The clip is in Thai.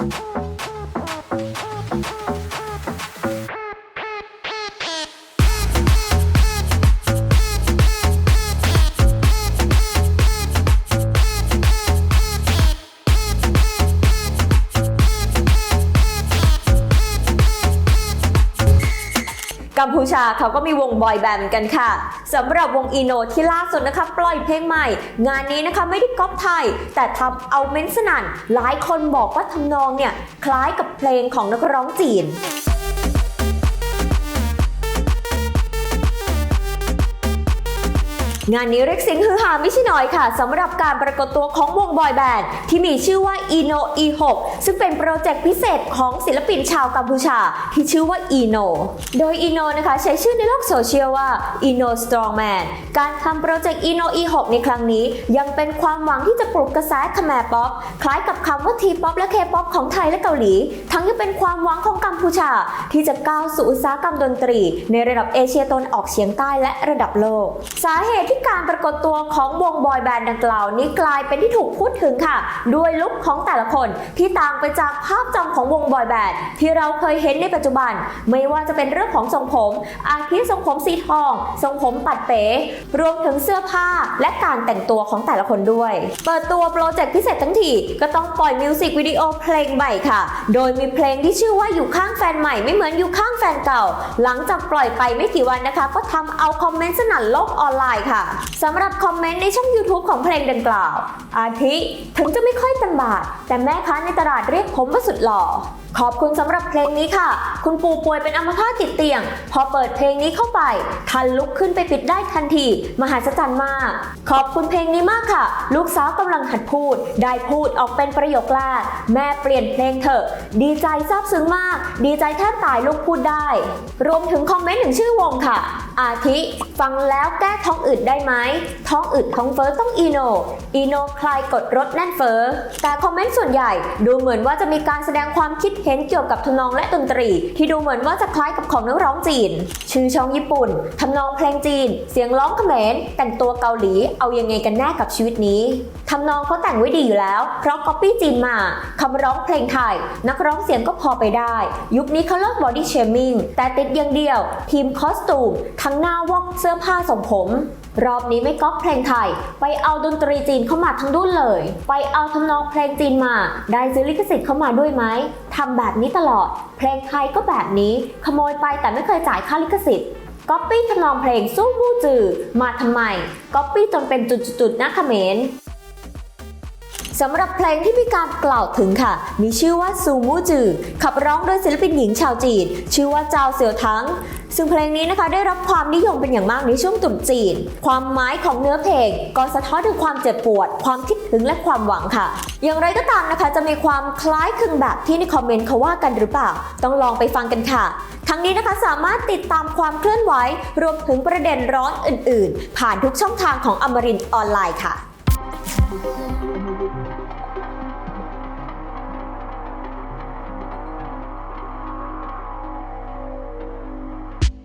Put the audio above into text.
you. กัมพูชาเขาก็มีวงบอยแบนด์เหมือนกันค่ะสำหรับวงอีโนที่ล่าสุดนะคะ ปล่อยเพลงใหม่ งานนี้นะคะไม่ได้ก๊อปไทย แต่ทำเอาเม้นสนั่น หลายคนบอกว่าทำนองเนี่ย คล้ายกับเพลงของนักร้องจีน งานนี้เรียกเสียงฮือฮาไม่ใช่น้อยค่ะสำหรับการปรากฏตัวของวงบอยแบนด์ที่มีชื่อว่า Eno E6 ซึ่งเป็นโปรเจกต์พิเศษของศิลปินชาวกัมพูชา ที่ชื่อว่า Eno โดย Eno นะคะใช้ชื่อในโลกโซเชียลว่า Eno Strongman การทำโปรเจกต์ Eno E6 ในครั้งนี้ ยังเป็นความหวังที่จะปลุกกระแสขแมป๊อปคล้ายกับคำว่า T-POP และ K-POP ของไทยและเกาหลี ทั้งยังเป็นความหวังของกัมพูชา ที่จะก้าวสู่อุตสาหกรรมดนตรี ในระดับเอเชียตะวันออกเฉียงใต้และระดับโลก สาเหตุที่การปรากฏตัวของวงบอยแบนด์ดังกล่าวนี้กลายเป็นที่ถูกพูดถึงค่ะ ด้วยลุคของแต่ละคนที่ต่างไปจากภาพจำของวงบอยแบนด์ที่เราเคยเห็นในปัจจุบัน ไม่ว่าจะเป็นเรื่องของทรงผม อาทิทรงผมสีทอง ทรงผมปัดเป๋ รวมถึงเสื้อผ้าและการแต่งตัวของแต่ละคนด้วย เปิดตัวโปรเจกต์พิเศษทั้งทีก็ต้องปล่อยมิวสิกวิดีโอเพลงใหม่ค่ะ โดยมีเพลงที่ชื่อว่าอยู่ข้างแฟนใหม่ไม่เหมือนอยู่ข้างแฟนเก่า หลังจากปล่อยไปไม่กี่วันนะคะ ก็ทำเอาคอมเมนต์สนั่นโลกออนไลน์ค่ะสำหรับคอมเมนต์ในช่อง YouTube ของเพลงดังกล่าว อาทิ ถึงจะไม่ค่อยเต็มบาท แต่แม่ค้าในตลาดเรียกผมว่าสุดหล่อขอบคุณสำหรับเพลงนี้ค่ะ คุณปู่ป่วยเป็นอัมพาตติดเตียง พอเปิดเพลงนี้เข้าไป ทันลุกขึ้นไปปิดได้ทันที มหัศจรรย์มาก ขอบคุณเพลงนี้มากค่ะ ลูกสาวกำลังหัดพูด ได้พูดออกเป็นประโยคแรกแม่เปลี่ยนเพลงเถอะดีีใจซาบซึ้งมาก ดีใจแทบตายลูกพูดได้ รวมถึงคอมเมนต์ถึงชื่อวงค่ะ อาทิ ฟังแล้วแก้ท้องอืดได้ไหม ท้องอืดท้องเฟ้อต้องอีโน อีโนคลายกดรถแน่นเฟ้อแต่คอมเมนต์ส่วนใหญ่ ดูเหมือนว่าจะมีการแสดงความคิดเห็นเกี่ยวกับทำนองและดนตรี ที่ดูเหมือนว่าจะคล้ายกับของนักร้องจีน ชื่อช่องญี่ปุ่นทำนองเพลงจีน เสียงร้องเขมรแต่งตัวเกาหลี เอายังไงกันแน่กับชีวิตนี้ทำนองเขาแต่งไว้ดีอยู่แล้ว เพราะก๊อปปี้จีนมาคำร้องเพลงไทย นักร้องเสียงก็พอไปได้ ยุคนี้เขาเลิกบอดี้เชมิ่งแต่ติดอย่างเดียว ทีมคอสตูมทั้งหน้าวอกเสื้อผ้าทรงผม รอบนี้ไม่ก๊อปเพลงไทย ไปเอาดนตรีจีนเข้ามาทั้งดุ้นเลย ไปเอาทำนองเพลงจีนมา ได้ซื้อลิขสิทธิ์เข้ามาด้วยไหมทำแบบนี้ตลอด เพลงไทยก็แบบนี้ ขโมยไปแต่ไม่เคยจ่ายค่าลิขสิทธิ์ก๊อปปี้ทำนองเพลงสู้มู่จือมาทำไมก๊อปปี้จนเป็นจุดๆๆนะเขมร สำหรับเพลงที่มีการกล่าวถึงค่ะ มีชื่อว่าซูมูจือขับร้องโดยศิลปินหญิงชาวจีน ชื่อว่าเจ้าเสี่ยวทั้ง ซึ่งเพลงนี้นะคะได้รับความนิยมเป็นอย่างมากในช่วงตรุษจีน ความหมายของเนื้อเพลงก็สะท้อนถึงความเจ็บปวด ความคิดถึงและความหวังค่ะ อย่างไรก็ตามนะคะจะมีความคล้ายคลึงแบบที่ในคอมเมนต์เขาว่ากันหรือเปล่า ต้องลองไปฟังกันค่ะทั้งนี้นะคะสามารถติดตามความเคลื่อนไหวรวมถึงประเด็นร้อนอื่น ๆ ผ่านทุกช่องทางของอมรินออนไลน์ค่ะ